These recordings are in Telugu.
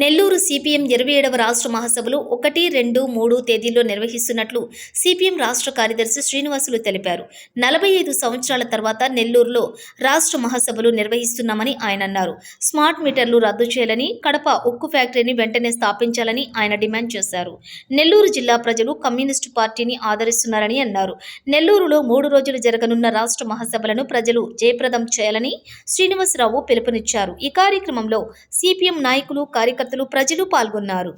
నెల్లూరు సిపిఎం ఇరవై ఏడవ రాష్ట్ర మహాసభలు ఒకటి రెండు మూడు తేదీల్లో నిర్వహిస్తున్నట్లు సిపిఎం రాష్ట్ర కార్యదర్శి శ్రీనివాసులు తెలిపారు. నలభై ఐదు సంవత్సరాల తర్వాత నెల్లూరులో రాష్ట్ర మహాసభలు నిర్వహిస్తున్నామని ఆయన అన్నారు. స్మార్ట్ మీటర్లు రద్దు చేయాలని కడప ఉక్కు ఫ్యాక్టరీని వెంటనే స్థాపించాలని ఆయన డిమాండ్ చేశారు. నెల్లూరు జిల్లా ప్రజలు కమ్యూనిస్టు పార్టీని ఆదరిస్తున్నారని అన్నారు. నెల్లూరులో మూడు రోజులు జరగనున్న రాష్ట్ర మహాసభలను ప్రజలు జయప్రదం చేయాలని శ్రీనివాసరావు పిలుపునిచ్చారు. ఈ కార్యక్రమంలో సిపిఎం నాయకులు కార్యకర్తలు ప్రజలు పాల్గొన్నారు.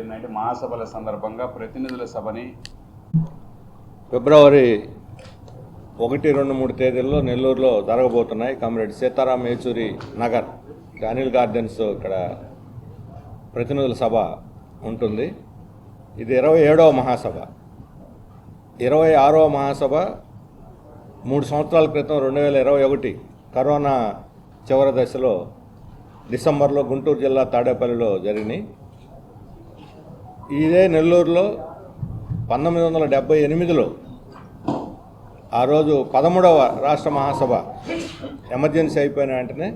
ఏంటంటే మహాసభల సందర్భంగా ప్రతినిధుల సభని ఫిబ్రవరి ఒకటి రెండు మూడు తేదీల్లో నెల్లూరులో జరగబోతున్నాయి కామ్రేడ్ సీతారాం ఏచూరి నగర్ అనిల్ గార్డెన్స్ ఇక్కడ ప్రతినిధుల సభ ఉంటుంది. ఇది ఇరవై ఏడవ మహాసభ. ఇరవై ఆరవ మహాసభ మూడు సంవత్సరాల క్రితం రెండు వేల ఇరవై ఒకటి కరోనా చివరి దశలో డిసెంబర్లో గుంటూరు జిల్లా తాడేపల్లిలో జరిగినాయి. ఇదే నెల్లూరులో పంతొమ్మిది వందల డెబ్బై ఎనిమిదిలో ఆ రోజు పదమూడవ రాష్ట్ర మహాసభ ఎమర్జెన్సీ అయిపోయిన వెంటనే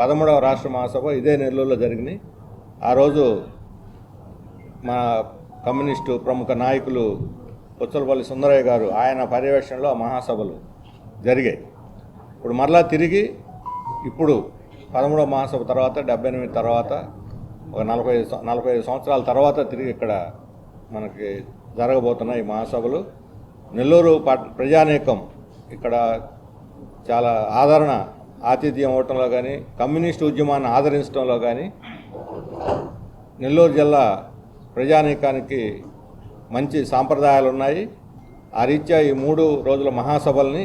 పదమూడవ రాష్ట్ర మహాసభ ఇదే నెల్లూరులో జరిగినాయి. ఆ రోజు మా కమ్యూనిస్టు ప్రముఖ నాయకులు పుచ్చలపల్లి సుందరయ్య గారు ఆయన పర్యవేక్షణలో ఆ మహాసభలు జరిగాయి. ఇప్పుడు మరలా తిరిగి ఇప్పుడు పదమూడవ మహాసభ తర్వాత డెబ్బై ఎనిమిది తర్వాత ఒక నలభై నలభై ఐదు సంవత్సరాల తర్వాత తిరిగి ఇక్కడ మనకి జరగబోతున్న ఈ మహాసభలు. నెల్లూరు పట్ ప్రజానీకం ఇక్కడ చాలా ఆదరణ ఆతిథ్యం ఇవ్వటంలో కానీ కమ్యూనిస్ట్ ఉద్యమాన్ని ఆదరించడంలో కానీ నెల్లూరు జిల్లా ప్రజానీకానికి మంచి సాంప్రదాయాలు ఉన్నాయి ఆ రీత్యా ఈ మూడు రోజుల మహాసభల్ని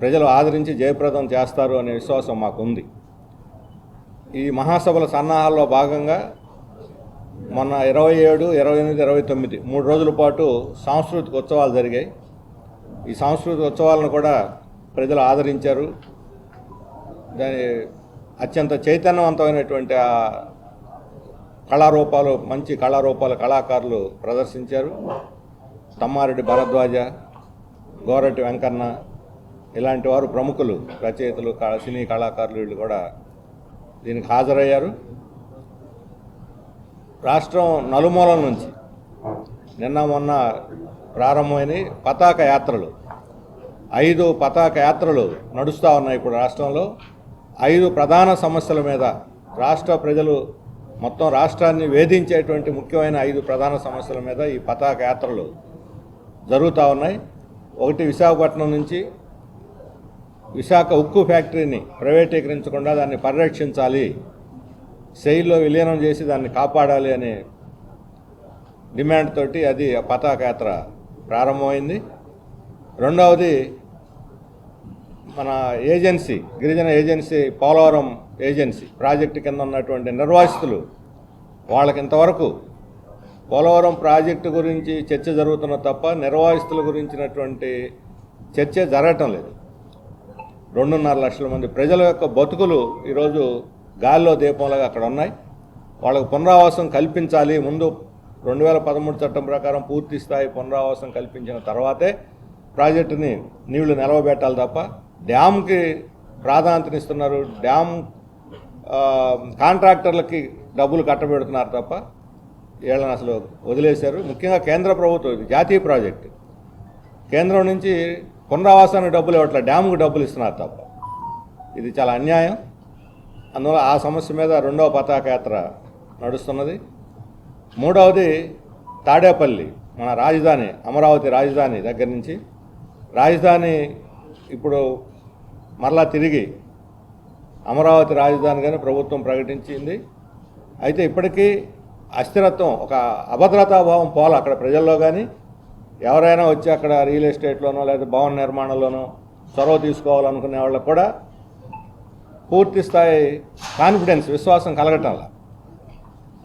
ప్రజలు ఆదరించి జయప్రదం చేస్తారు అనే విశ్వాసం మాకుంది. ఈ మహాసభల సన్నాహాల్లో భాగంగా మొన్న ఇరవై ఏడు ఇరవై ఎనిమిది ఇరవై తొమ్మిది మూడు రోజుల పాటు సాంస్కృతిక ఉత్సవాలు జరిగాయి. ఈ సాంస్కృతిక ఉత్సవాలను కూడా ప్రజలు ఆదరించారు. దాని అత్యంత చైతన్యవంతమైనటువంటి ఆ కళారూపాలు మంచి కళారూపాలు కళాకారులు ప్రదర్శించారు. తమ్మారెడ్డి భరద్వాజ గోరటి వెంకన్న ఇలాంటి వారు ప్రముఖులు రచయితలు సినీ కళాకారులు వీళ్ళు కూడా దీనికి హాజరయ్యారు. రాష్ట్రం నలుమూలల నుంచి నిన్న మొన్న ప్రారంభమైన పతాక యాత్రలు. ఐదు పతాక యాత్రలు నడుస్తూ ఉన్నాయి ఇప్పుడు రాష్ట్రంలో. ఐదు ప్రధాన సమస్యల మీద రాష్ట్ర ప్రజలు మొత్తం రాష్ట్రాన్ని వేధించేటువంటి ముఖ్యమైన ఐదు ప్రధాన సమస్యల మీద ఈ పతాక యాత్రలు జరుగుతూ ఉన్నాయి. ఒకటి విశాఖపట్నం నుంచి విశాఖ ఉక్కు ఫ్యాక్టరీని ప్రైవేటీకరించకుండా దాన్ని పరిరక్షించాలి. శైల్లో విలీనం చేసి దాన్ని కాపాడాలి అనే డిమాండ్ తోటి అది ఆ ప్రారంభమైంది. రెండవది మన ఏజెన్సీ గిరిజన ఏజెన్సీ పోలవరం ఏజెన్సీ ప్రాజెక్టు కింద ఉన్నటువంటి నిర్వాసితులు వాళ్ళకి ఇంతవరకు పోలవరం ప్రాజెక్టు గురించి చర్చ జరుగుతున్న తప్ప నిర్వాసితుల గురించినటువంటి చర్చ జరగటం లేదు. రెండున్నర లక్షల మంది ప్రజల యొక్క బతుకులు ఈరోజు గాల్లో దీపంలాగా అక్కడ ఉన్నాయి. వాళ్ళకు పునరావాసం కల్పించాలి. ముందు రెండు వేల పదమూడు చట్టం ప్రకారం పూర్తి స్థాయి పునరావాసం కల్పించిన తర్వాతే ప్రాజెక్టుని నీళ్ళు నిలవబెట్టాలి తప్ప డ్యామ్కి ప్రాధాన్యతనిస్తున్నారు డ్యామ్ కాంట్రాక్టర్లకి డబ్బులు కట్టబెడుతున్నారు తప్ప వీళ్ళని అసలు వదిలేశారు. ముఖ్యంగా కేంద్ర ప్రభుత్వం ఇది జాతీయ ప్రాజెక్టు. కేంద్రం నుంచి పునరావాసానికి డబ్బులు ఇవ్వట్లే డ్యాముకు డబ్బులు ఇస్తున్నారు తప్ప. ఇది చాలా అన్యాయం. అందువల్ల ఆ సమస్య మీద రెండవ పతాకయాత్ర నడుస్తున్నది. మూడవది తాడేపల్లి మన రాజధాని అమరావతి రాజధాని దగ్గర నుంచి. రాజధాని ఇప్పుడు మరలా తిరిగి అమరావతి రాజధానిగానే ప్రభుత్వం ప్రకటించింది. అయితే ఇప్పటికీ అస్థిరత్వం ఒక అభద్రతాభావం పోల అక్కడ ప్రజల్లో కానీ ఎవరైనా వచ్చి అక్కడ రియల్ ఎస్టేట్లోనో లేదా భవన నిర్మాణంలోనో చొరవ తీసుకోవాలనుకునే వాళ్ళకు కూడా పూర్తి స్థాయి కాన్ఫిడెన్స్ విశ్వాసం కలగటంలా.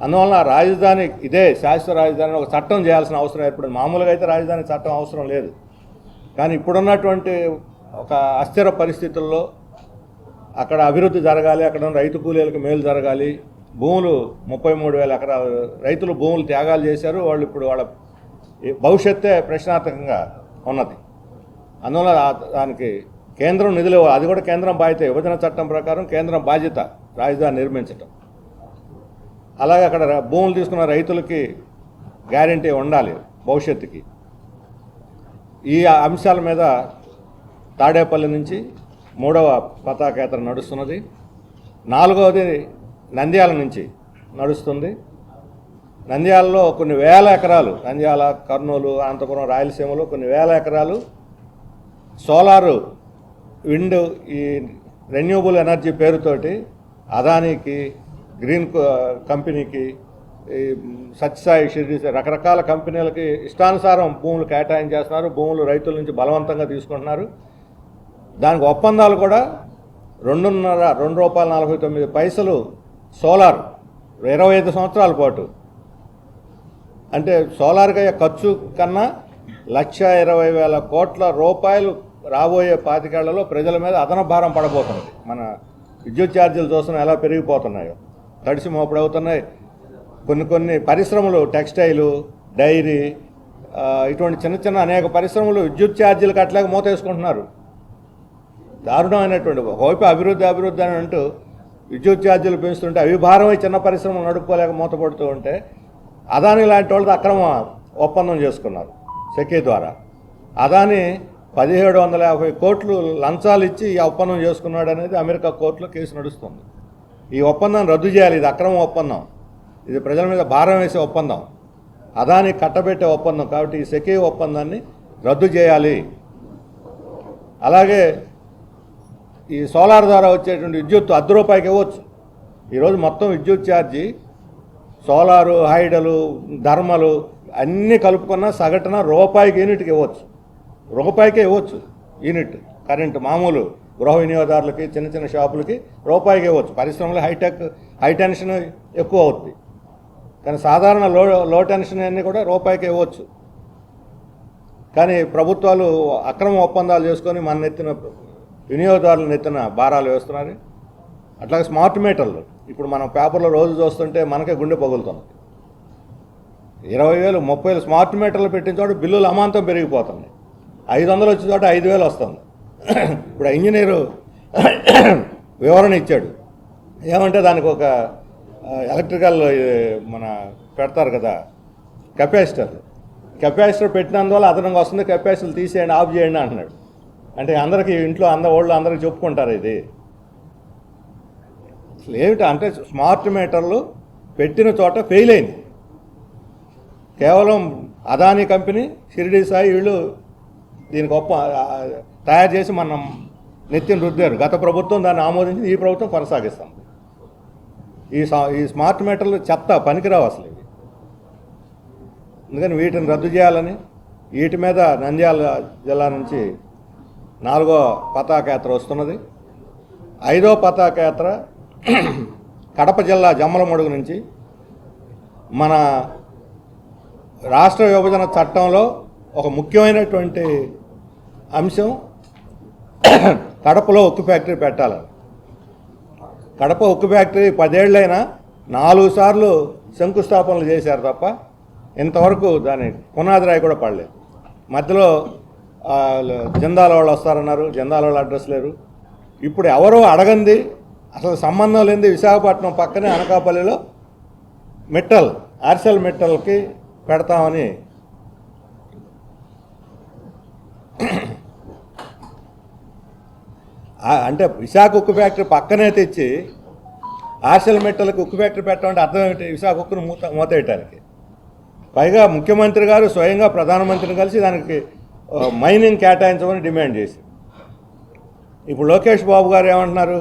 అందువలన రాజధాని ఇదే శాశ్వత రాజధాని ఒక చట్టం చేయాల్సిన అవసరం ఏర్పడింది. మామూలుగా అయితే రాజధాని చట్టం అవసరం లేదు. కానీ ఇప్పుడున్నటువంటి ఒక అస్థిర పరిస్థితుల్లో అక్కడ అభివృద్ధి జరగాలి అక్కడ రైతు కూలీలకు మేలు జరగాలి. భూములు ముప్పై మూడు వేల ఎకరాలు రైతులు భూములు త్యాగాలు చేశారు. వాళ్ళు ఇప్పుడు వాళ్ళ భవిష్యత్తే ప్రశ్నార్థకంగా ఉన్నది. అందువల్ల దానికి కేంద్రం నిధులు అది కూడా కేంద్రం బాధ్యత. విభజన చట్టం ప్రకారం కేంద్రం బాధ్యత రాజధాని నిర్మించటం. అలాగే అక్కడ భూములు తీసుకున్న రైతులకి గ్యారంటీ ఉండాలి భవిష్యత్తుకి. ఈ అంశాల మీద తాడేపల్లి నుంచి మూడవ పతాకయాత్ర నడుస్తున్నది. నాలుగవది నంద్యాల నుంచి నడుస్తుంది. నంద్యాలలో కొన్ని వేల ఎకరాలు నంద్యాల కర్నూలు అనంతపురం రాయలసీమలో కొన్ని వేల ఎకరాలు సోలారు విండ్ ఈ రెన్యూబుల్ ఎనర్జీ పేరుతోటి అదానికి గ్రీన్ కంపెనీకి ఈ సత్యసాయి షిరిడి రకరకాల కంపెనీలకి ఇష్టానుసారం భూములు కేటాయించేస్తున్నారు భూములు రైతుల నుంచి బలవంతంగా తీసుకుంటున్నారు. దానికి ఒప్పందాలు కూడా రెండున్నర రెండు రూపాయల నలభై తొమ్మిది పైసలు సోలార్ ఇరవై ఐదు సంవత్సరాల పాటు అంటే సోలార్గా అయ్యే ఖర్చు కన్నా లక్ష ఇరవై వేల కోట్ల రూపాయలు రాబోయే పాతికేళ్ళలో ప్రజల మీద అదన భారం పడబోతుంది మన విద్యుత్ ఛార్జీలు చూస్తున్నాం ఎలా పెరిగిపోతున్నాయో. తడిసి మోపడవుతున్నాయి. కొన్ని కొన్ని పరిశ్రమలు టెక్స్టైలు డైరీ ఇటువంటి చిన్న చిన్న అనేక పరిశ్రమలు విద్యుత్ ఛార్జీలు కట్టలేక మూతేసుకుంటున్నారు దారుణమైనటువంటి ఒకవైపు అభివృద్ధి అభివృద్ధి అని అంటూ విద్యుత్ ఛార్జీలు పెంచుతుంటే అవి భారమై చిన్న పరిశ్రమలు నడుపుకోలేక మూతపడుతూ ఉంటే అదాని లాంటి వాళ్ళతో అక్రమ ఒప్పందం చేసుకున్నారు సెకీ ద్వారా. అదాని పదిహేడు వందల యాభై కోట్లు లంచాలు ఇచ్చి ఈ ఒప్పందం చేసుకున్నాడు అనేది అమెరికా కోర్టులో కేసు నడుస్తుంది. ఈ ఒప్పందం రద్దు చేయాలి ఇది అక్రమ ఒప్పందం. ఇది ప్రజల మీద భారం వేసే ఒప్పందం. అదాని కట్టబెట్టే ఒప్పందం కాబట్టి ఈ సెకీ ఒప్పందాన్ని రద్దు చేయాలి. అలాగే ఈ సోలార్ ద్వారా వచ్చేటువంటి విద్యుత్ అర్ధ రూపాయికి ఇవ్వచ్చు. ఈరోజు మొత్తం విద్యుత్ ఛార్జీ సోలారు హైడలు ధర్మలు అన్నీ కలుపుకున్న సగటున రూపాయికి యూనిట్కి ఇవ్వచ్చు. రూపాయికే ఇవ్వచ్చు యూనిట్ కరెంటు మామూలు గృహ వినియోగదారులకి చిన్న చిన్న షాపులకి రూపాయికి ఇవ్వచ్చు. పరిశ్రమలు హైటెక్ హై టెన్షన్ ఎక్కువ అవుతుంది కానీ సాధారణ లో లో టెన్షన్ అన్నీ కూడా రూపాయికి ఇవ్వచ్చు. కానీ ప్రభుత్వాలు అక్రమ ఒప్పందాలు చేసుకొని మన నెత్తిన వినియోగదారుల నెత్తిన భారాలు వేస్తున్నారు. అట్లాగే స్మార్ట్ మీటర్లు. ఇప్పుడు మనం పేపర్లో రోజు చూస్తుంటే మనకే గుండె పగులుతుంది. ఇరవై వేలు ముప్పై వేలు స్మార్ట్ మీటర్లు పెట్టిన చోట బిల్లులు అమాంతం పెరిగిపోతుంది. ఐదు వందలు వచ్చిన చోట ఐదు వేలు వస్తుంది. ఇప్పుడు ఇంజనీరు వివరణ ఇచ్చాడు. ఏమంటే దానికి ఒక ఎలక్ట్రికల్ మన పెడతారు కదా కెపాసిటర్. కెపాసిటర్ పెట్టినందువల్ల అదనంగా వస్తుంది. కెపాసిటర్ తీసేయండి ఆఫ్ చేయండి అంటున్నాడు. అంటే అందరికీ ఇంట్లో అంద వాళ్ళు అందరికీ చెప్పుకుంటారు ఇది. అసలు ఏమిటి అంటే స్మార్ట్ మీటర్లు పెట్టిన చోట ఫెయిల్ అయింది కేవలం అదానీ కంపెనీ షిరిడి సాయి వీళ్ళు దీని గొప్ప తయారు చేసి మనం నెత్తిన రుద్దారు. గత ప్రభుత్వం దాన్ని ఆమోదించి ఈ ప్రభుత్వం కొనసాగిస్తుంది ఈ ఈ స్మార్ట్ మీటర్లు చెత్త పనికిరావు అసలు ఇవి. అందుకని వీటిని రద్దు చేయాలని వీటి మీద నంద్యాల జిల్లా నుంచి నాలుగో పతాక యాత్ర వస్తున్నది. ఐదో పతాక యాత్ర కడప జిల్లా జమ్మలమడుగు నుంచి మన రాష్ట్ర విభజన చట్టంలో ఒక ముఖ్యమైనటువంటి అంశం కడపలో ఉక్కు ఫ్యాక్టరీ పెట్టాలి. కడప ఉక్కు ఫ్యాక్టరీ పదేళ్ళైనా నాలుగు సార్లు శంకుస్థాపనలు చేశారు తప్ప ఇంతవరకు దాని పునాది రాయి కూడా పడలేదు. మధ్యలో ఆ, జిందాల వాళ్ళు వస్తారన్నారు జిందాల వాళ్ళు అడ్రస్ లేరు. ఇప్పుడు ఎవరో అడగంది అసలు సంబంధం లేని విశాఖపట్నం పక్కనే అనకాపల్లిలో మిట్టల్ ఆర్సెల్ మిట్టల్కి పెడతామని. అంటే విశాఖ ఉక్కు ఫ్యాక్టరీ పక్కనే తెచ్చి ఆర్సెల్ మెట్టలకు ఉక్కు ఫ్యాక్టరీ పెట్టమంటే అర్థం ఏమిటి? విశాఖ ఉక్కును మూత మూతేయటానికి. పైగా ముఖ్యమంత్రి గారు స్వయంగా ప్రధానమంత్రిని కలిసి దానికి మైనింగ్ కేటాయించమని డిమాండ్ చేసి ఇప్పుడు లోకేష్ బాబు గారు ఏమంటున్నారు?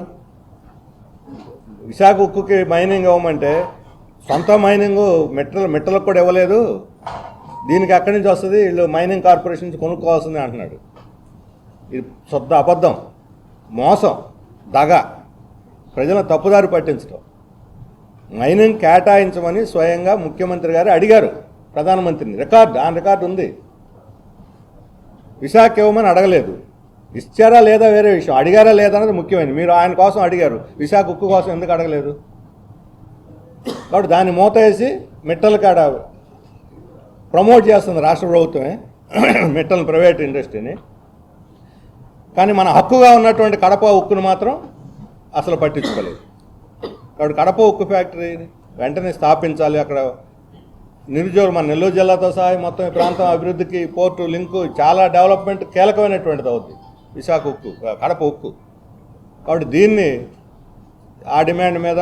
విశాఖ ఉక్కుకి మైనింగ్ ఇవ్వమంటే సొంత మైనింగ్ మెట్టలు మెట్టలకు కూడా ఇవ్వలేదు. దీనికి ఎక్కడి నుంచి వస్తుంది? వీళ్ళు మైనింగ్ కార్పొరేషన్ నుంచి కొనుక్కోవాల్సింది అంటున్నాడు. ఇది శుద్ధ అబద్ధం. మోసం. దగ. ప్రజలను తప్పుదారి పట్టించడం. మైనింగ్ కేటాయించమని స్వయంగా ముఖ్యమంత్రి గారు అడిగారు. ప్రధానమంత్రిని. రికార్డు ఆ రికార్డు ఉంది. విశాఖ ఇవ్వమని అడగలేదు. ఇచ్చారా లేదా వేరే విషయం. అడిగారా లేదా అనేది ముఖ్యమైనది. మీరు ఆయన కోసం అడిగారు. విశాఖ ఉక్కు కోసం ఎందుకు అడగలేదు? కాబట్టి దాన్ని మూత వేసి మిట్టల కాడ ప్రమోట్ చేస్తుంది రాష్ట్ర ప్రభుత్వమే. మిట్టల్ ప్రైవేట్ ఇండస్ట్రీని. కానీ మన హక్కుగా ఉన్నటువంటి కడప ఉక్కును మాత్రం అసలు పట్టించుకోలేదు. కాబట్టి కడప ఉక్కు ఫ్యాక్టరీని వెంటనే స్థాపించాలి. అక్కడ నిరుద్యోగులు మన నెల్లూరు జిల్లాతో సహా మొత్తం ఈ ప్రాంతం అభివృద్ధికి పోర్టు లింకు చాలా డెవలప్మెంట్ కీలకమైనటువంటిది అవుతుంది విశాఖ ఉక్కు కడప ఉక్కు. కాబట్టి దీన్ని ఆ డిమాండ్ మీద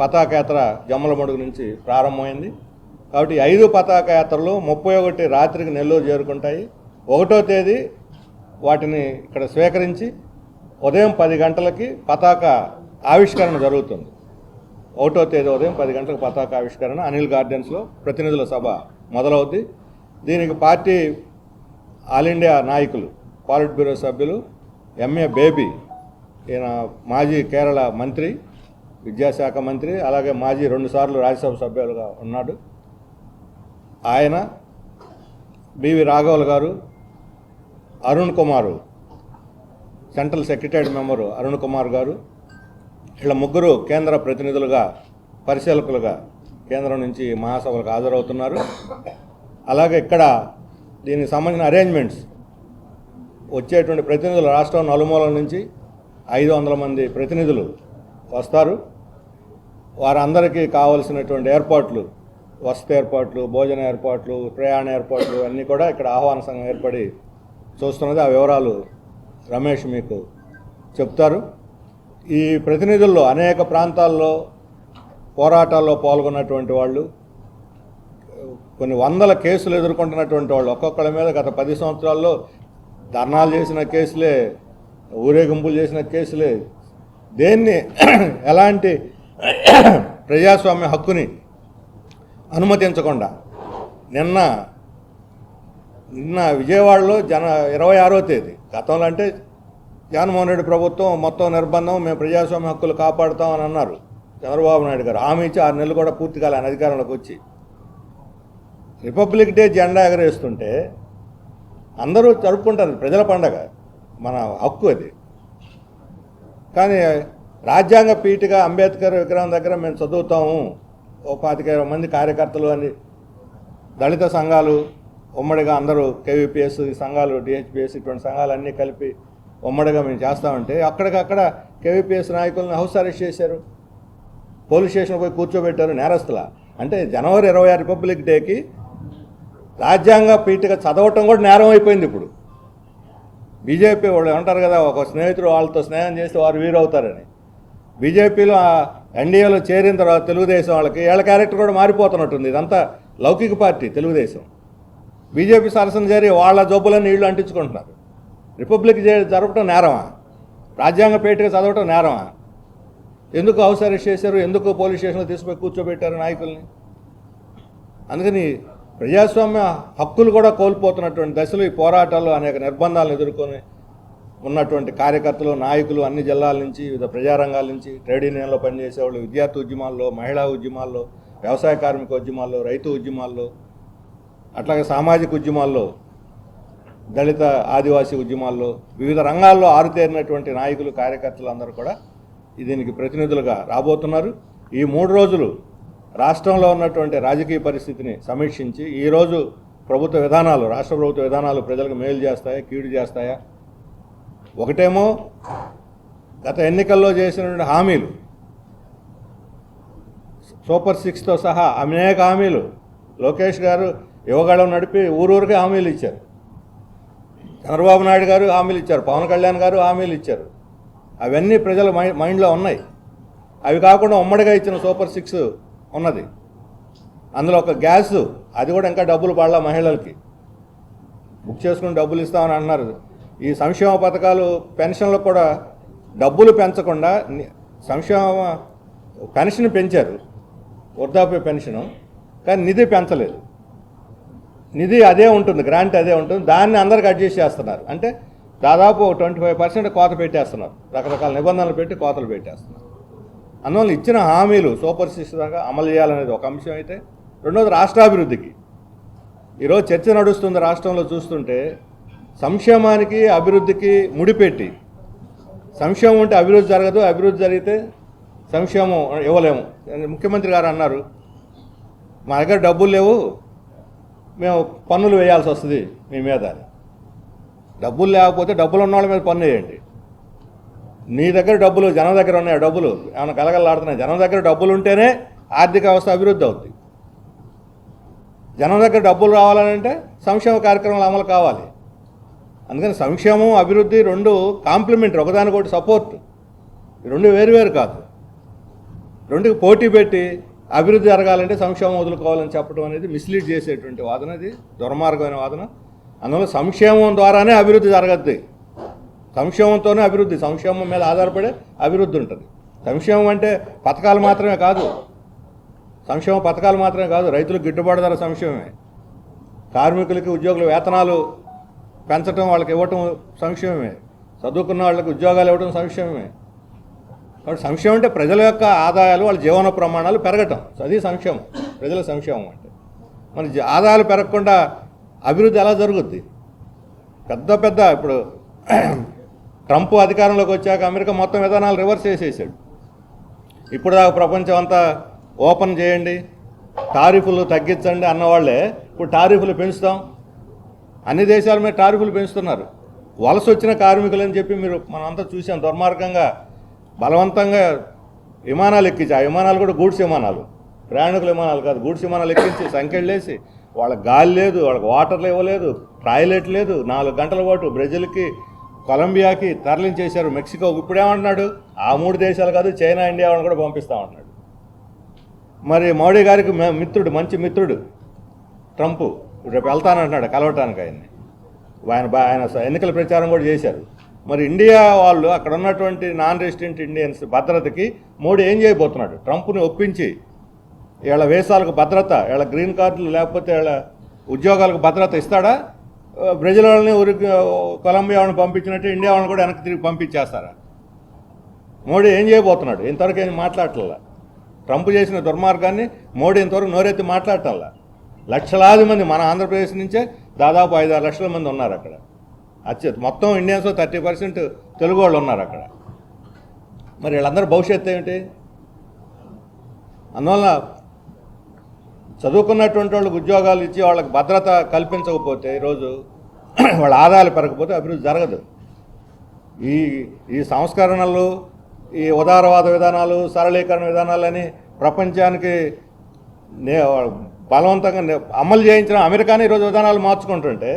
పతాకయాత్ర జమ్మలమడుగు నుంచి ప్రారంభమైంది. కాబట్టి ఐదు పతాకయాత్రలు ముప్పై ఒకటి రాత్రికి నెల్లూరు చేరుకుంటాయి. ఒకటో తేదీ వాటిని ఇక్కడ స్వీకరించి ఉదయం పది గంటలకి పతాక ఆవిష్కరణ జరుగుతుంది. ఒకటో తేదీ ఉదయం పది గంటలకు పతాక ఆవిష్కరణ అనిల్ గార్డెన్స్లో ప్రతినిధుల సభ మొదలవుద్ది. దీనికి పార్టీ ఆల్ ఇండియా నాయకులు పాలిట్ బ్యూరో సభ్యులు ఎంఏ బేబీ ఈయన మాజీ కేరళ మంత్రి విద్యాశాఖ మంత్రి అలాగే మాజీ రెండుసార్లు రాజ్యసభ సభ్యులుగా ఉన్నాడు. ఆయన BV రాఘవల్ Raghavulu Arun Kumar central secretary member Arun Kumar గారు ఇలా ముగ్గురు కేంద్ర ప్రతినిధులుగా పరిశీలకులుగా కేంద్రం నుంచి మహాసభలకు హాజరవుతున్నారు. అలాగే ఇక్కడ దీనికి సంబంధించిన అరేంజ్మెంట్స్ వచ్చేటువంటి ప్రతినిధులు రాష్ట్రం నలుమూలల నుంచి ఐదు వందల మంది ప్రతినిధులు వస్తారు. వారందరికీ కావలసినటువంటి ఏర్పాట్లు వసతి ఏర్పాట్లు భోజన ఏర్పాట్లు ప్రయాణ ఏర్పాట్లు అన్నీ కూడా ఇక్కడ ఆహ్వాన సంఘం ఏర్పడి చూస్తున్నది. ఆ వివరాలు రమేష్ మీకు చెప్తారు. ఈ ప్రతినిధుల్లో అనేక ప్రాంతాల్లో పోరాటాల్లో పాల్గొన్నటువంటి వాళ్ళు కొన్ని వందల కేసులు ఎదుర్కొంటున్నటువంటి వాళ్ళు ఒక్కొక్కళ్ళ మీద గత పది సంవత్సరాల్లో ధర్నాలు చేసిన కేసులే ఊరేగింపులు చేసిన కేసులే. దేన్ని ఎలాంటి ప్రజాస్వామ్య హక్కుని అనుమతించకుండా నిన్న నిన్న విజయవాడలో జన ఇరవై ఆరో తేదీ గతంలో అంటే జగన్మోహన్ రెడ్డి ప్రభుత్వం మొత్తం నిర్బంధం మేము ప్రజాస్వామ్య హక్కులు కాపాడుతామని అన్నారు. చంద్రబాబు నాయుడు గారు హామీ ఇచ్చి ఆరు నెలలు కూడా పూర్తి కాలేని అధికారంలోకి వచ్చి. రిపబ్లిక్ డే జెండా ఎగరేస్తుంటే అందరూ జరుపుకుంటారు ప్రజల పండగ. మన హక్కు అది. కానీ రాజ్యాంగ పీఠగా అంబేద్కర్ విగ్రహం దగ్గర మేము చదువుతాము. ఓ పాతిక మంది కార్యకర్తలు అని దళిత సంఘాలు ఉమ్మడిగా అందరూ కేవీపీఎస్ ఈ సంఘాలు డిహెచ్పిఎస్ ఇటువంటి సంఘాలు అన్నీ కలిపి ఉమ్మడిగా మేము చేస్తామంటే అక్కడికక్కడ కేవీపీఎస్ నాయకులను హౌస్ అరెస్ట్ చేశారు. పోలీస్ స్టేషన్ పోయి కూర్చోబెట్టారు నేరస్తుల. అంటే జనవరి ఇరవై ఆరు రిపబ్లిక్ డేకి రాజ్యాంగ పీఠిక చదవటం కూడా నేరం అయిపోయింది ఇప్పుడు. బీజేపీ వాళ్ళు అంటారు కదా ఒక స్నేహితుడు వాళ్ళతో స్నేహం చేస్తే వారు వీరవుతారని. బీజేపీలో ఎన్డీఏలో చేరిన తర్వాత తెలుగుదేశం వాళ్ళకి వీళ్ళ క్యారెక్టర్ కూడా మారిపోతున్నట్టుంది. ఇదంతా లౌకిక పార్టీ తెలుగుదేశం. బీజేపీ సరసన చేరి వాళ్ళ జబ్బులను నీళ్ళు అంటించుకుంటున్నారు. రిపబ్లిక్ డే జరపటం నేరమా? రాజ్యాంగ పీఠిక చదవటం నేరమా? ఎందుకు హౌస్ అరెస్ట్ చేశారు? ఎందుకు పోలీస్ స్టేషన్లో తీసుకుపోయి కూర్చోబెట్టారు నాయకుల్ని? అందుకని ప్రజాస్వామ్య హక్కులు కూడా కోల్పోతున్నటువంటి దశలు ఈ పోరాటాలు అనేక నిర్బంధాలను ఎదుర్కొని ఉన్నటువంటి కార్యకర్తలు నాయకులు అన్ని జిల్లాల నుంచి వివిధ ప్రజారంగాల నుంచి ట్రేడ్ యూనియన్లో పనిచేసేవాళ్ళు విద్యార్థి ఉద్యమాల్లో మహిళా ఉద్యమాల్లో వ్యవసాయ కార్మిక ఉద్యమాల్లో రైతు ఉద్యమాల్లో అట్లాగే సామాజిక ఉద్యమాల్లో దళిత ఆదివాసీ ఉద్యమాల్లో వివిధ రంగాల్లో ఆరుతేరినటువంటి నాయకులు కార్యకర్తలు అందరూ కూడా దీనికి ప్రతినిధులుగా రాబోతున్నారు. ఈ మూడు రోజులు రాష్ట్రంలో ఉన్నటువంటి రాజకీయ పరిస్థితిని సమీక్షించి ఈరోజు ప్రభుత్వ విధానాలు రాష్ట్ర ప్రభుత్వ విధానాలు ప్రజలకు మేలు చేస్తాయా కీడు చేస్తాయా? ఒకటేమో గత ఎన్నికల్లో చేసినటువంటి హామీలు సూపర్ సిక్స్తో సహా అనేక హామీలు. లోకేష్ గారు యువగళం నడిపి ఊరూరికే హామీలు ఇచ్చారు. చంద్రబాబు నాయుడు గారు హామీలు ఇచ్చారు. పవన్ కళ్యాణ్ గారు హామీలు ఇచ్చారు. అవన్నీ ప్రజల మైండ్లో ఉన్నాయి. అవి కాకుండా ఉమ్మడిగా ఇచ్చిన సూపర్ సిక్స్ ఉన్నది. అందులో ఒక గ్యాస్ అది కూడా ఇంకా డబ్బులు పడాల మహిళలకి. బుక్ చేసుకుని డబ్బులు ఇస్తామని అంటున్నారు. ఈ సంక్షేమ పథకాలు పెన్షన్లకు కూడా డబ్బులు పెంచకుండా సంక్షేమ పెన్షన్ పెంచారు. వృద్ధాప్య పెన్షను కానీ నిధి పెంచలేదు. నిధి అదే ఉంటుంది గ్రాంట్ అదే ఉంటుంది. దాన్ని అందరికి అడ్జస్ట్ చేస్తున్నారు. అంటే దాదాపు ట్వంటీ ఫైవ్ పర్సెంట్ కోత పెట్టేస్తున్నారు. రకరకాల నిబంధనలు పెట్టి కోతలు పెట్టేస్తున్నారు. అందువల్ల ఇచ్చిన హామీలు సూపర్ సిక్స్ దాకా అమలు చేయాలనేది ఒక అంశం అయితే. రెండోది రాష్ట్రాభివృద్ధికి. ఈరోజు చర్చ నడుస్తుంది రాష్ట్రంలో చూస్తుంటే సంక్షేమానికి అభివృద్ధికి ముడిపెట్టి. సంక్షేమం ఉంటే అభివృద్ధి జరగదు అభివృద్ధి జరిగితే సంక్షేమం ఇవ్వలేము. ముఖ్యమంత్రి గారు అన్నారు మా దగ్గర డబ్బులు లేవు మేము పన్నులు వేయాల్సి వస్తుంది మీ మీద డబ్బులు లేకపోతే డబ్బులు ఉన్న వాళ్ళ మీద పన్ను వేయండి. నీ దగ్గర డబ్బులు జనం దగ్గర ఉన్నాయి డబ్బులు? ఏమైనా కలగలాడుతున్నాయి జనం దగ్గర డబ్బులు ఉంటేనే ఆర్థిక వ్యవస్థ అభివృద్ధి అవుద్ది. జనం దగ్గర డబ్బులు రావాలంటే సంక్షేమ కార్యక్రమాలు అమలు కావాలి. అందుకని సంక్షేమం అభివృద్ధి రెండు కాంప్లిమెంటరీ ఒకదానికొకటి సపోర్ట్. రెండు వేరు వేరు కాదు. రెండుకి పోటీ పెట్టి అభివృద్ధి జరగాలంటే సంక్షేమం వదులుకోవాలని చెప్పడం అనేది మిస్లీడ్ చేసేటువంటి వాదన ఇది దుర్మార్గమైన వాదన. అందువల్ల సంక్షేమం ద్వారానే అభివృద్ధి జరగద్ది. సంక్షేమంతోనే అభివృద్ధి సంక్షేమం మీద ఆధారపడే అభివృద్ధి ఉంటుంది. సంక్షేమం అంటే పథకాలు మాత్రమే కాదు. సంక్షేమ పథకాలు మాత్రమే కాదు రైతులకు గిట్టుబాటు ధర సంక్షేమమే. కార్మికులకి ఉద్యోగుల వేతనాలు పెంచడం వాళ్ళకి ఇవ్వటం సంక్షేమమే. చదువుకున్న వాళ్ళకి ఉద్యోగాలు ఇవ్వడం సంక్షేమమే. కాబట్టి సంక్షేమం అంటే ప్రజల యొక్క ఆదాయాలు వాళ్ళ జీవన ప్రమాణాలు పెరగటం. అది సంక్షేమం. ప్రజల సంక్షేమం అంటే. మన ఆదాయాలు పెరగకుండా అభివృద్ధి ఎలా జరుగుద్ది? పెద్ద పెద్ద ఇప్పుడు ట్రంప్ అధికారంలోకి వచ్చాక అమెరికా మొత్తం విధానాలు రివర్స్ చేసేసాడు. ఇప్పుడు దాకా ప్రపంచం అంతా ఓపెన్ చేయండి టారిఫ్లు తగ్గించండి అన్నవాళ్ళే ఇప్పుడు టారిఫ్లు పెంచుతాం. అన్ని దేశాల మీద టారిఫ్లు పెంచుతున్నారు. వలస వచ్చిన కార్మికులు అని చెప్పి మీరు మనంతా చూసాం దుర్మార్గంగా బలవంతంగా విమానాలు ఎక్కించి ఆ విమానాలు కూడా గూడ్స్ విమానాలు. ప్రయాణికుల విమానాలు కాదు గూడ్స్ విమానాలు ఎక్కించి సంఖ్యలేసి వాళ్ళకి గాలి లేదు వాళ్ళకి వాటర్ ఇవ్వలేదు టాయిలెట్ లేదు నాలుగు గంటల పాటు బ్రెజిల్కి కొలంబియాకి తరలించేశారు మెక్సికో. ఇప్పుడేమంటున్నాడు ఆ మూడు దేశాలు కాదు చైనా ఇండియా వాళ్ళని కూడా పంపిస్తామంటున్నాడు మరి మోడీ గారికి మిత్రుడు మంచి మిత్రుడు ట్రంప్. రేపు వెళ్తానంటున్నాడు కలవటానికి ఆయన్ని. ఆయన ఆయన ఎన్నికల ప్రచారం కూడా చేశారు. మరి ఇండియా వాళ్ళు అక్కడ ఉన్నటువంటి నాన్ రెసిడెంట్ ఇండియన్స్ భద్రతకి మోడీ ఏం చేయబోతున్నాడు? ట్రంప్ని ఒప్పించి వీళ్ళ వేసాలకు భద్రత వీళ్ళ గ్రీన్ కార్డులు లేకపోతే వీళ్ళ ఉద్యోగాలకు భద్రత ఇస్తాడా? బ్రెజిల్ వాళ్ళని ఊరికి కొలంబియా వాళ్ళని పంపించినట్టు ఇండియా వాళ్ళని కూడా వెనక్కి తిరిగి పంపించేస్తారా? మోడీ ఏం చేయబోతున్నాడు? ఇంతవరకు ఏం మాట్లాడట్లా. ట్రంప్ చేసిన దుర్మార్గాన్ని మోడీ ఇంతవరకు నోరెత్తి మాట్లాడటల్లా లక్షలాది మంది మన ఆంధ్రప్రదేశ్ నుంచే దాదాపు ఐదు ఆరు లక్షల మంది ఉన్నారు అక్కడ. అత్యంత మొత్తం ఇండియన్స్లో థర్టీ పర్సెంట్ తెలుగు వాళ్ళు ఉన్నారు అక్కడ. మరి వీళ్ళందరూ భవిష్యత్తు ఏమిటి? అందువల్ల చదువుకున్నటువంటి వాళ్ళకి ఉద్యోగాలు ఇచ్చి వాళ్ళకి భద్రత కల్పించకపోతే ఈరోజు వాళ్ళ ఆదాయాలు పెరగకపోతే అభివృద్ధి జరగదు. ఈ ఈ సంస్కరణలు ఈ ఉదారవాద విధానాలు సరళీకరణ విధానాలని ప్రపంచానికి నే బలవంతంగా అమలు చేయించిన అమెరికానే ఈరోజు విధానాలు మార్చుకుంటుంటే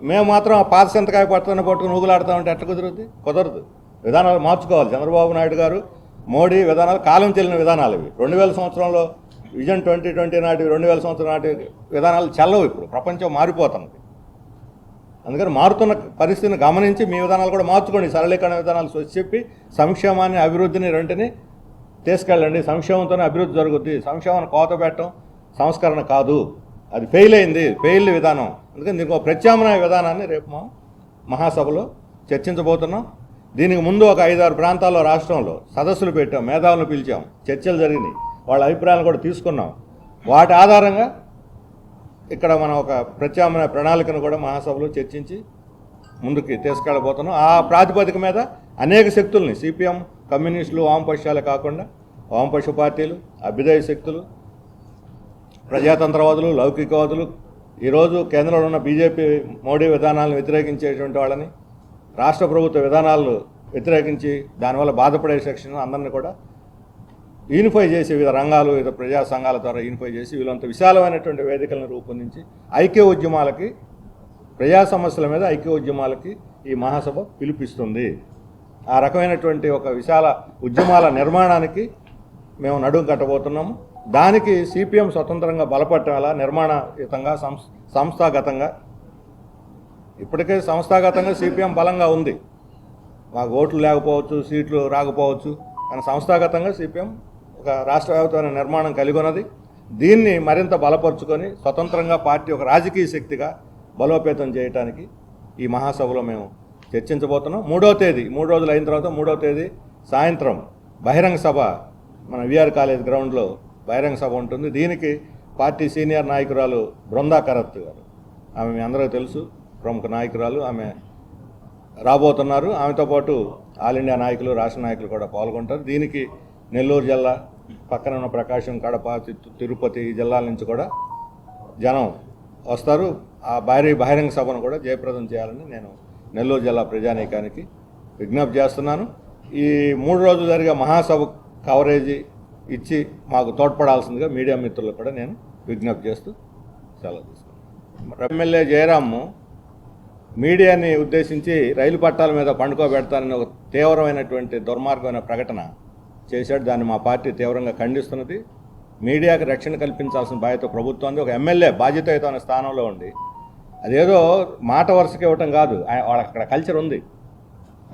మేము మాత్రం ఆ పాత సంతకాయ పట్టుకుని పట్టుకుని ఊగులాడుతామంటే ఎట్లా కుదురుద్ది? కుదరదు. విధానాలు మార్చుకోవాలి. చంద్రబాబు నాయుడు గారు మోడీ విధానాలు కాలం చెల్లిన విధానాలు ఇవి. రెండు వేల సంవత్సరంలో విజన్ ట్వంటీ ట్వంటీ నాటి రెండు వేల సంవత్సరం నాటి విధానాలు చల్లవు ఇప్పుడు. ప్రపంచం మారిపోతుంది. అందుకని మారుతున్న పరిస్థితిని గమనించి మీ విధానాలు కూడా మార్చుకోండి. సరళీకరణ విధానాలు వచ్చి చెప్పి సంక్షేమాన్ని అభివృద్ధిని రెంటిని తీసుకెళ్ళండి. సంక్షేమంతోనే అభివృద్ధి జరుగుద్ది. సంక్షేమాన్ని కోత పెట్టడం సంస్కరణ కాదు. అది ఫెయిల్ అయింది. ఫెయిల్ విధానం. అందుకని దీనికి ప్రత్యామ్నాయ విధానాన్ని రేపు మా మహాసభలో చర్చించబోతున్నాం. దీనికి ముందు ఒక ఐదారు ప్రాంతాల్లో రాష్ట్రంలో సదస్సులు పెట్టాం. మేధావులను పిలిచాం. చర్చలు జరిగినాయి. వాళ్ళ అభిప్రాయాలు కూడా తీసుకున్నాం. వాటి ఆధారంగా ఇక్కడ మనం ఒక ప్రత్యామ్నాయ ప్రణాళికను కూడా మహాసభలో చర్చించి ముందుకి తీసుకెళ్ళబోతున్నాం. ఆ ప్రాతిపదిక మీద అనేక శక్తుల్ని సిపిఎం కమ్యూనిస్టులు వామపక్షాలే కాకుండా వామపక్ష పార్టీలు అభ్యుదయ శక్తులు ప్రజాతంత్రవాదులు లౌకికవాదులు ఈరోజు కేంద్రంలో ఉన్న బీజేపీ మోడీ విధానాలను వ్యతిరేకించేటువంటి వాళ్ళని రాష్ట్ర ప్రభుత్వ విధానాలు వ్యతిరేకించి దానివల్ల బాధపడే సెక్షన్ అందరినీ కూడా యూనిఫై చేసి వివిధ రంగాలు వివిధ ప్రజా సంఘాల ద్వారా యూనిఫై చేసి వీళ్ళంత విశాలమైనటువంటి వేదికలను రూపొందించి ఐక్య ఉద్యమాలకి ప్రజా సమస్యల మీద ఐక్య ఉద్యమాలకి ఈ మహాసభ పిలుపిస్తుంది. ఆ రకమైనటువంటి ఒక విశాల ఉద్యమాల నిర్మాణానికి మేము నడుం కట్టబోతున్నాము. దానికి సిపిఎం స్వతంత్రంగా బలపడటం ఎలా నిర్మాణయుతంగా సంస్ సంస్థాగతంగా? ఇప్పటికే సంస్థాగతంగా సిపిఎం బలంగా ఉంది. మాకు ఓట్లు లేకపోవచ్చు సీట్లు రాకపోవచ్చు కానీ సంస్థాగతంగా సిపిఎం ఒక రాష్ట్ర వ్యాప్తమైన నిర్మాణం కలిగి ఉన్నది దీన్ని మరింత బలపరుచుకొని స్వతంత్రంగా పార్టీ ఒక రాజకీయ శక్తిగా బలోపేతం చేయడానికి ఈ మహాసభలో మేము చర్చించబోతున్నాం. మూడో తేదీ మూడు రోజులు అయిన తర్వాత మూడో తేదీ సాయంత్రం బహిరంగ సభ మన విఆర్ కాలేజ్ గ్రౌండ్లో బహిరంగ సభ ఉంటుంది. దీనికి పార్టీ సీనియర్ నాయకురాలు బృందా కరత్ గారు. ఆమె మీ అందరూ తెలుసు. ప్రముఖ నాయకురాలు. ఆమె రాబోతున్నారు. ఆమెతో పాటు ఆల్ ఇండియా నాయకులు రాష్ట్ర నాయకులు కూడా పాల్గొంటారు. దీనికి నెల్లూరు జిల్లా పక్కన ఉన్న ప్రకాశం కడప తిరుపతి ఈ జిల్లాల నుంచి కూడా జనం వస్తారు. ఆ భారీ బహిరంగ సభను కూడా జయప్రదం చేయాలని నేను నెల్లూరు జిల్లా ప్రజానీకానికి విజ్ఞప్తి చేస్తున్నాను. ఈ మూడు రోజులు జరిగే మహాసభ కవరేజీ ఇచ్చి మాకు తోడ్పడాల్సిందిగా మీడియా మిత్రులకు కూడా నేను విజ్ఞప్తి చేస్తూ సెలవు తీసుకున్నాను ఎమ్మెల్యే జయరాము మీడియాని ఉద్దేశించి రైలు పట్టాల మీద పండుకోబెడతానని ఒక తీవ్రమైనటువంటి దుర్మార్గమైన ప్రకటన చేశాడు. దాన్ని మా పార్టీ తీవ్రంగా ఖండిస్తున్నది. మీడియాకి రక్షణ కల్పించాల్సిన బాధ్యత ప్రభుత్వం ఒక ఎమ్మెల్యే బాధ్యతాయుతమైన స్థానంలో ఉండి అదేదో మాట వరుసకి ఇవ్వటం కాదు. వాళ్ళకి అక్కడ కల్చర్ ఉంది.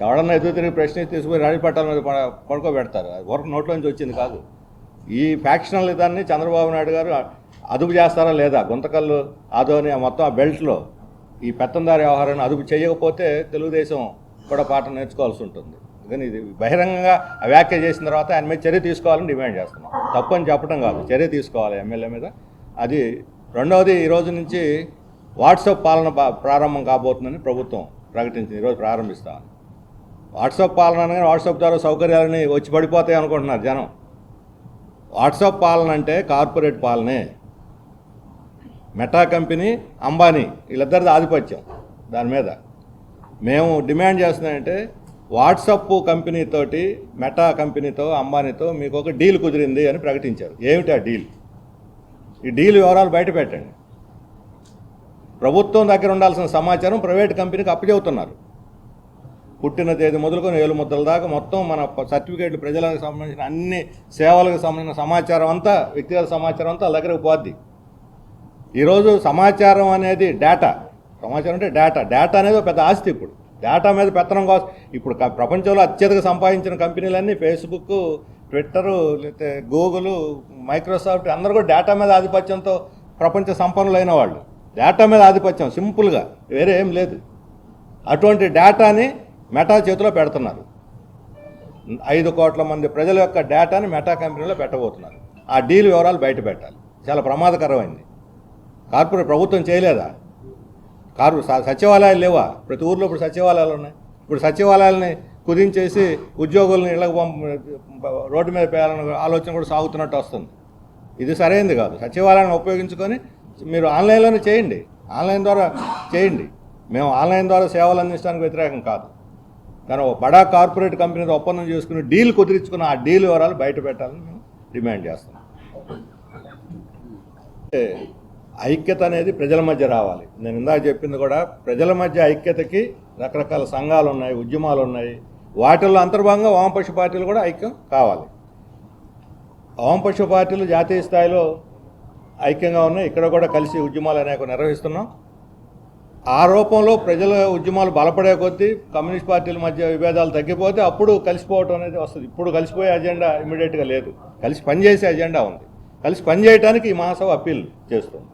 ఎవడన్నా ఎదురు తిరిగి ప్రశ్న తీసుకుని రైలు మీద పడుకోబెడతారు. అది వరకు నోట్లోంచి వచ్చింది కాదు. ఈ ఫ్యాక్షనల్ దాన్ని చంద్రబాబు నాయుడు గారు అదుపు చేస్తారా లేదా? గుంతకల్లు ఆదోని ఆ మొత్తం ఆ బెల్ట్లో ఈ పెత్తందారి వ్యవహారాన్ని అదుపు చేయకపోతే తెలుగుదేశం కూడా పాఠం నేర్చుకోవాల్సి ఉంటుంది. కానీ ఇది బహిరంగంగా వ్యాఖ్య చేసిన తర్వాత ఆయన మీద చర్య తీసుకోవాలని డిమాండ్ చేస్తున్నాం. తప్పని చెప్పడం కాదు. చర్య తీసుకోవాలి ఎమ్మెల్యే మీద. అది రెండవది ఈరోజు నుంచి వాట్సాప్ పాలన ప్రారంభం కాబోతుందని ప్రభుత్వం ప్రకటించింది. ఈరోజు ప్రారంభిస్తామని. వాట్సాప్ పాలన అనగానే వాట్సాప్ ద్వారా సౌకర్యాలని వచ్చి పడిపోతాయి అనుకుంటున్నారు జనం. వాట్సాప్ పాలన అంటే కార్పొరేట్ పాలనే. మెటా కంపెనీ అంబానీ వీళ్ళిద్దరిది ఆధిపత్యం దాని మీద. మేము డిమాండ్ చేస్తున్నామంటే వాట్సప్ కంపెనీతోటి మెటా కంపెనీతో అంబానీతో మీకు ఒక డీల్ కుదిరింది అని ప్రకటించారు. ఏమిటి ఆ డీల్? ఈ డీల్ వివరాలు బయట పెట్టండి. ప్రభుత్వం దగ్గర ఉండాల్సిన సమాచారం ప్రైవేట్ కంపెనీకి అప్పచెబుతున్నారు. పుట్టిన తేదీ మొదలుకొని ఏలు ముద్దల దాకా మొత్తం మన సర్టిఫికేట్లు ప్రజలకు సంబంధించిన అన్ని సేవలకు సంబంధించిన సమాచారం అంతా వ్యక్తిగత సమాచారం అంతా దగ్గర దగ్గరకు పోద్ది. ఈరోజు సమాచారం అనేది డేటా. సమాచారం అంటే డేటా. డేటా అనేది పెద్ద ఆస్తి ఇప్పుడు. డేటా మీద పెత్తనం కోసం ఇప్పుడు ప్రపంచంలో అత్యధిక సంపాదించిన కంపెనీలన్నీ ఫేస్బుక్ ట్విట్టరు లేకపోతే గూగుల్ మైక్రోసాఫ్ట్ అందరూ కూడా డేటా మీద ఆధిపత్యంతో ప్రపంచ సంపన్నులైన వాళ్ళు. డేటా మీద ఆధిపత్యం సింపుల్గా వేరే ఏం లేదు. అటువంటి డేటాని మెటా చేతిలో పెడుతున్నారు. ఐదు కోట్ల మంది ప్రజల యొక్క డేటాని మెటా కంపెనీలో పెట్టబోతున్నారు. ఆ డీల్ వివరాలు బయట పెట్టాలి. చాలా ప్రమాదకరమైంది. కార్పొరేట్ ప్రభుత్వం చేయలేదా? కారు సచివాలయాలు లేవా? ప్రతి ఊర్లో ఇప్పుడు సచివాలయాలు ఉన్నాయి. ఇప్పుడు సచివాలయాలని కుదించేసి ఉద్యోగులను ఇళ్ళకు రోడ్డు మీద పేయాలన్న ఆలోచన కూడా సాగుతున్నట్టు వస్తుంది. ఇది సరైనది కాదు. సచివాలయాన్ని ఉపయోగించుకొని మీరు ఆన్లైన్లోనే చేయండి. ఆన్లైన్ ద్వారా చేయండి. మేము ఆన్లైన్ ద్వారా సేవలు అందించడానికి వ్యతిరేకం కాదు. కానీ ఒక బడా కార్పొరేట్ కంపెనీతో ఒప్పందం చేసుకుని డీల్ కుదిరించుకుని ఆ డీల్ వివరాలు బయట పెట్టాలని మేము డిమాండ్ చేస్తున్నాం. ఐక్యత అనేది ప్రజల మధ్య రావాలి. నేను ఇందాక చెప్పింది కూడా ప్రజల మధ్య ఐక్యతకి రకరకాల సంఘాలు ఉన్నాయి ఉద్యమాలు ఉన్నాయి. వాటిల్లో అంతర్భాగంగా వామపక్ష పార్టీలు కూడా ఐక్యం కావాలి. వామపక్ష పార్టీలు జాతీయ స్థాయిలో ఐక్యంగా ఉన్నాయి. ఇక్కడ కూడా కలిసి ఉద్యమాలు అనేక నిర్వహిస్తున్నాం. ఆ రూపంలో ప్రజల ఉద్యమాలు బలపడే కొద్దీ కమ్యూనిస్ట్ పార్టీల మధ్య విభేదాలు తగ్గిపోతే అప్పుడు కలిసిపోవటం అనేది వస్తుంది. ఇప్పుడు కలిసిపోయే అజెండా ఇమీడియట్గా లేదు. కలిసి పనిచేసే అజెండా ఉంది. కలిసి పనిచేయడానికి ఈ మహాసభ అప్పీల్ చేస్తుంది.